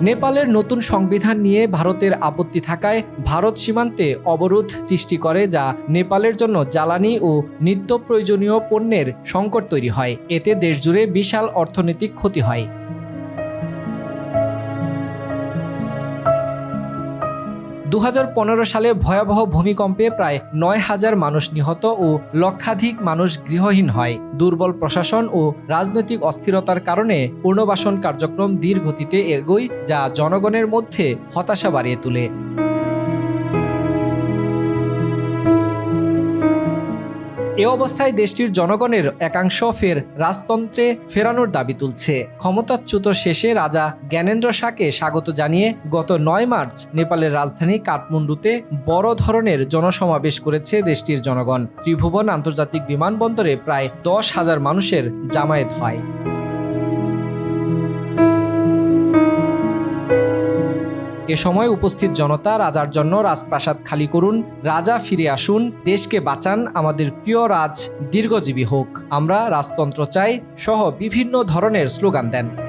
নেপালের নতুন সংবিধান নিয়ে ভারতের আপত্তি থাকায় ভারত সীমান্তে অবরোধ সৃষ্টি করে যা নেপালের জন্য জ্বালানি ও নিত্য প্রয়োজনীয় পণ্যের সংকট তৈরি হয়। এতে দেশজুড়ে বিশাল অর্থনৈতিক ক্ষতি হয়। দু হাজার পনেরো সালে ভয়াবহ ভূমিকম্পে প্রায় নয় হাজার মানুষ নিহত ও লক্ষাধিক মানুষ গৃহহীন হয়। দুর্বল প্রশাসন ও রাজনৈতিক অস্থিরতার কারণে পুনর্বাসন কার্যক্রম ধীর গতিতে এগোয়, যা জনগণের মধ্যে হতাশা বাড়িয়ে তোলে। এ অবস্থায় দেশটির জনগণের একাংশ ফের রাজতন্ত্রে ফেরানোর দাবি তুলছে। ক্ষমতাচ্যুত শেষে রাজা জ্ঞানেন্দ্র শাহকে স্বাগত জানিয়ে গত নয় মার্চ নেপালের রাজধানী কাঠমান্ডুতে বড় ধরনের জনসমাবেশ করেছে দেশটির জনগণ। ত্রিভুবন আন্তর্জাতিক বিমানবন্দরে প্রায় দশ হাজার মানুষের জামায়াত হয়। এ সময় উপস্থিত জনতা রাজার জন্য রাজপ্রাসাদ খালি করুন, রাজা ফিরে আসুন, দেশকে বাঁচান, আমাদের প্রিয় রাজ দীর্ঘজীবী হোক। আমরা রাজতন্ত্র চাই, সহ বিভিন্ন ধরনের স্লোগান দেন।